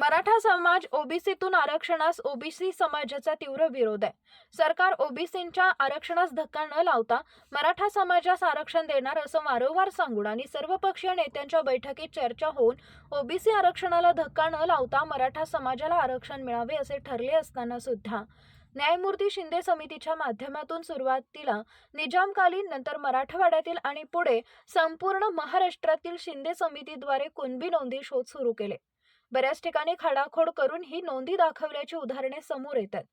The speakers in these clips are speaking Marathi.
मराठा समाज ओबीसीतून आरक्षणास ओबीसी समाजाचा तीव्र विरोध आहे. सरकार ओबीसींच्या आरक्षणास धक्का न लावता मराठा समाजास आरक्षण देणार असं वारंवार सांगून आणि सर्वपक्षीय नेत्यांच्या बैठकीत चर्चा होऊन ओबीसी आरक्षणाला धक्का न लावता मराठा समाजाला आरक्षण मिळावे असे ठरले असताना सुद्धा न्यायमूर्ती शिंदे समितीच्या माध्यमातून सुरुवातीला निजामकालीन नंतर मराठवाड्यातील आणि पुढे संपूर्ण महाराष्ट्रातील शिंदे समितीद्वारे कुणबी नोंदी शोध सुरू केले. बऱ्याच ठिकाणी खाडाखोड करून ही नोंदी दाखवल्याची उदाहरणे समोर येतात.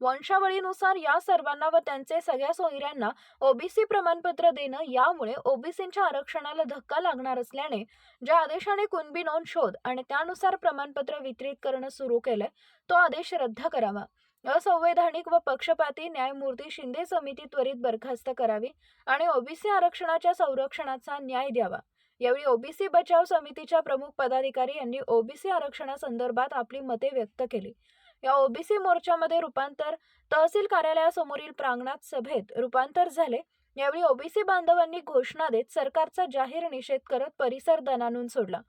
वंशावळीनुसार या सर्वांना व त्यांचे सगळ्या सोयऱ्यांना ओबीसी प्रमाणपत्र देणं यामुळे ओबीसींच्या आरक्षणाला धक्का लागणार असल्याने ज्या आदेशाने कुणबी नोंद शोध आणि त्यानुसार प्रमाणपत्र वितरित करणं सुरू केलंय तो आदेश रद्द करावा. असंवैधानिक व पक्षपाती न्यायमूर्ती शिंदे समिती त्वरित बरखास्त करावी आणि ओबीसी आरक्षणाच्या संरक्षणाचा न्याय द्यावा. यावेळी ओबीसी बचाव समितीच्या प्रमुख पदाधिकारी यांनी ओबीसी आरक्षणासंदर्भात आपली मते व्यक्त केली. या ओबीसी मोर्चामध्ये रूपांतर तहसील कार्यालयासमोरील प्रांगणात सभेत रूपांतर झाले. यावेळी ओबीसी बांधवांनी घोषणा देत सरकारचा जाहीर निषेध करत परिसर दणानून सोडला.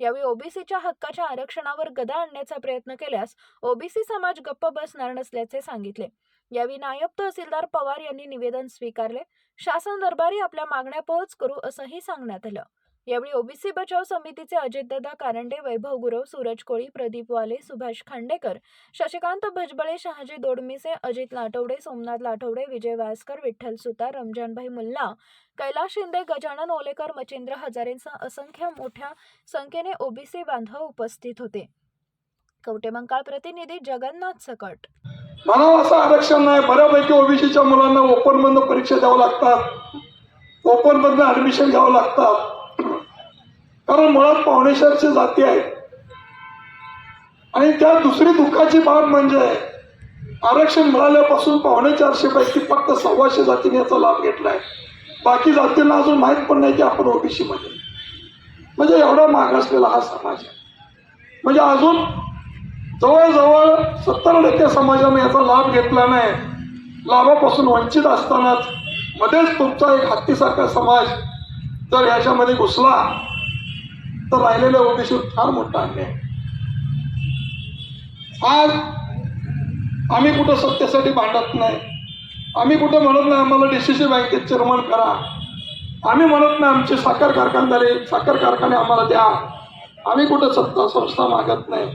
यावेळी ओबीसीच्या हक्काच्या आरक्षणावर गदा आणण्याचा प्रयत्न केल्यास ओबीसी समाज गप्प बसणार नसल्याचे सांगितले. यावेळी नायब तहसीलदार पवार यांनी निवेदन स्वीकारले. शासन दरबारी आपल्या मागण्या पोहोच करू असंही सांगण्यात आलं. यावेळी ओबीसी बचाव समितीचे अजितदादा कारंडे वैभव गुरव सूरज कोळी प्रदीप वाले सुभाष खांडेकर शशिकांत भजबळे शहाजी दोडमिसे अजित लाटवडे सोमनाथ लाटवडे विजय वासकर विठ्ठल सुतार रमजानभाई मुल्ला कैलास शिंदे गजानन ओलेकर मचिंद्र हजारेंसह असंख्य मोठ्या संख्येने ओबीसी बांधव उपस्थित होते. कवटेमंकाळ प्रतिनिधी जगन्नाथ सकट. मला असं आरक्षण नाही. बऱ्यापैकी ओबीसीच्या मुलांना ओपन मधनं परीक्षा द्यावं लागतात. ओपन मधनं ऍडमिशन घ्यावं लागतात. कारण मुळात पावणेश्वरची जाती आहेत आणि त्या दुसरी दुःखाची बाब म्हणजे आरक्षण मिळाल्यापासून पावणे चारशे पैकी फक्त सव्वाशे जातीने याचा लाभ घेतलाय. बाकी जातींना अजून माहीत पण नाही की आपण ओबीसी मध्ये. म्हणजे एवढा मागासलेला हा समाज आहे. म्हणजे अजून जवळजवळ सत्तर टक्के समाजाने याचा लाभ घेतला नाही. लाभापासून वंचित असतानाच मध्येच तुमचा एक हत्तीसारखा समाज जर याच्यामध्ये घुसला तर राहिलेल्या ओबीसी फार मोठा अन्याय. आहे. आज आम्ही कुठं सत्तेसाठी भांडत नाही. आम्ही कुठं म्हणत नाही आम्हाला डीसीसी बँकेत चेअरमन करा. आम्ही म्हणत नाही आमचे साखर कारखानदारे साखर कारखाने आम्हाला द्या. आम्ही कुठं सत्ता संस्था मागत नाही.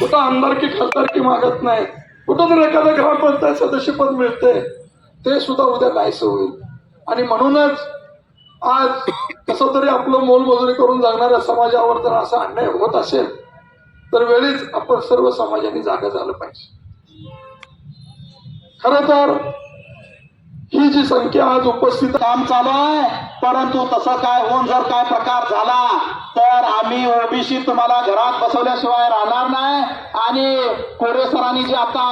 कुठं आमदारकी खासदारकी मागत नाही. कुठं जर एखादं ग्रामपंचायत सदस्यपद मिळते ते सुद्धा उद्या नाहीसं होईल. आणि म्हणूनच आज कसं तरी आपलं मोलमजुरी करून जगणाऱ्या समाजावर जर असा अन्याय होत असेल तर वेळीच आपण सर्व समाजाने जागा झालं पाहिजे. खर तर ही जी संख्या आज उपस्थित काम चालू आहे परंतु तसं काय होऊन जर काय प्रकार झाला तर आम्ही ओबीसी तुम्हाला घरात बसवल्याशिवाय राहणार नाही. आणि कोरे सरांनी जी आता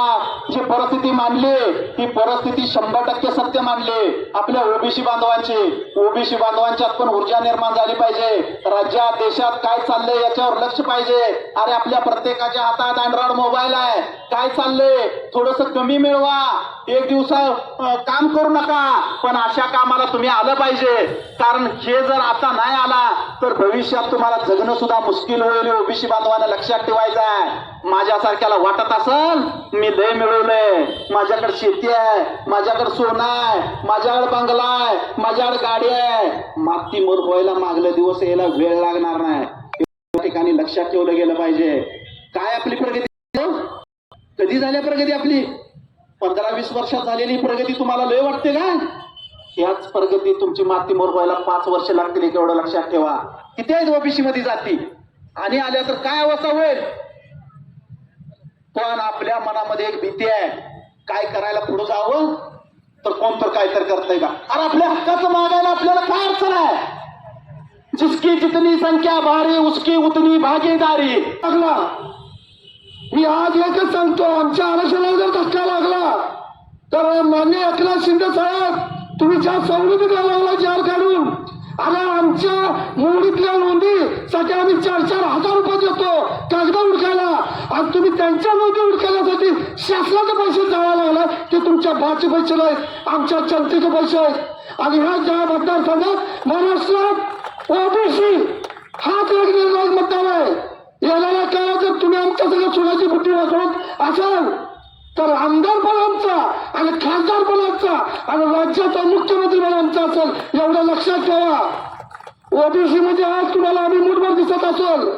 जी परिस्थिती मांडली ही परिस्थिती शंभर टक्के सत्य मांडली. आपल्या ओबीसी बांधवांची ओबीसी बांधवांच्यात पण ऊर्जा निर्माण झाली पाहिजे. राज्यात देशात काय चाललंय याच्यावर लक्ष पाहिजे. अरे आपल्या प्रत्येकाच्या हातात अँड्रॉइड मोबाईल आहे. काय चाललंय? थोडस कमी मिळवा. एक दिवस काम करू नका पण अशा कामाला तुम्ही आलं पाहिजे. कारण हे जर आता नाही आला तर भविष्यात तुम्हाला जगणं सुद्धा मुश्किल होईल. ओबीसी बांधवांना लक्षात ठेवायचं आहे. माझ्यासारख्याला वाटत असल मी लय मिळवलंय. माझ्याकडे शेती आहे माझ्याकडे सोनं आहे माझ्याकडे बंगला आहे माझ्याकडे गाडी आहे. माती मोर व्हायला मागले दिवस यायला वेळ लागणार नाही. ठिकाणी लक्षात ठेवलं गेलं पाहिजे. काय आपली प्रगती? कधी झाल्या प्रगती आपली? पंधरा वीस वर्षात झालेली प्रगती तुम्हाला लय वाटते का? याच प्रगती तुमची माती मोर व्हायला पाच वर्ष लागतील एक एवढं लक्षात ठेवा. किती आहेत ओबीसी मध्ये जाती? आणि आल्या तर काय अवस्था होईल? पण आपल्या मनामध्ये एक भीती आहे. काय करायला पुढे जावं? तर कोण तर काय तर करतंय का? अरे आपल्या हक्काचं मागायला आपल्याला काय अडचण आहे? जिसकी जितनी संख्या भारी उसकी उतनी भागीदारी. मी आज एकच सांगतो आमच्या आरक्षणाला जर धक्का लागला तर मान्य एकनाथ शिंदे साहेब तुम्ही ज्या सवलती द्यायला लागला जार काढून आणि आमच्या मोडीतल्या नोंदीसाठी आम्ही चार चार हजार रुपये देतो कागदा उडकायला. आणि तुम्ही त्यांच्या नोंदी उडकायसाठी शासनाचे पैसे जावा लागला ते तुमच्या भाचे पैसे नाहीत आमच्या जनतेचे पैसे आहेत. आणि ह्या ज्या मतदारसंघात महाराष्ट्रात ओबीसी हाच एक निर्णय मतदार आहे. येणाऱ्या काय जर तुम्ही आमच्या सगळ्या सुनाची बुद्धी वाचवत असाल. तर आमदार पण आमचा आणि खासदार पण आमचा आणि राज्याचा मुख्यमंत्री पण आमचा असेल एवढं लक्षात ठेवा. ओबीसी म्हणजे आज तुम्हाला आम्ही मुठभर दिसत असेल.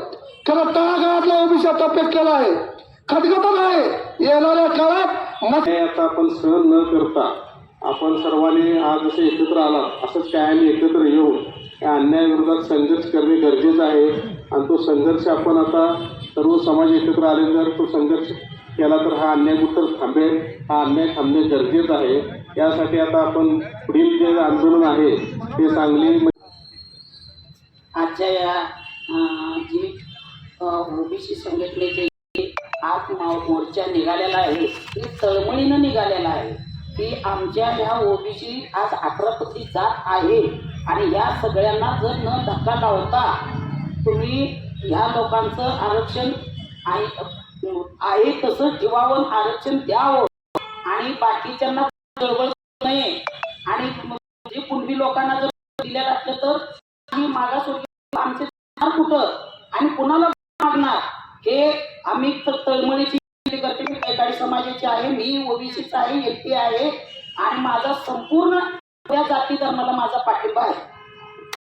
खरं तळागाळातला ओबीसी आता केला आहे. खटखटत आहे. येणाऱ्या काळात मग आता आपण सहन न करता आपण सर्वांनी आज जसे एकत्र आला असंच कायम एकत्र येऊन या अन्यायाविरोधात संघर्ष करणे गरजेचं आहे. आणि तो संघर्ष आपण आता सर्व समाज एकत्र आल्यानंतर तो संघर्ष केला तर हा अन्याय कुठं थांबेल? हा अन्याय थांबणे गरजेचं आहे. यासाठी आता आपण पुढील जे आंदोलन आहे ते सांगली आजच्या या जी ओबीसी संघटनेचे आज मो- मोर्चा निघालेला आहे ती तळमळीनं निघालेला आहे. की आमच्या ह्या ओबीसी आज अठरापती जात आहे आणि या सगळ्यांना जर न धक्का लावता तुम्ही ह्या लोकांचं आरक्षण आहे आहे तसं जीवावर आरक्षण द्यावं. आणि बाकीच्यांना गडबड नये. आणि म्हणजे जे कुणबी लोकांना जर दिलेलं असलं तर आम्ही मागासवर्गीय आमचे कुठं? आणि कुणाला मागणार? हे आम्ही तळमळीची करते मी कैकाडी समाजाची आहे मी ओबीसीचा आहे एस आहे. आणि माझा संपूर्ण या जाती धर्माला माझा पाठिंबा आहे.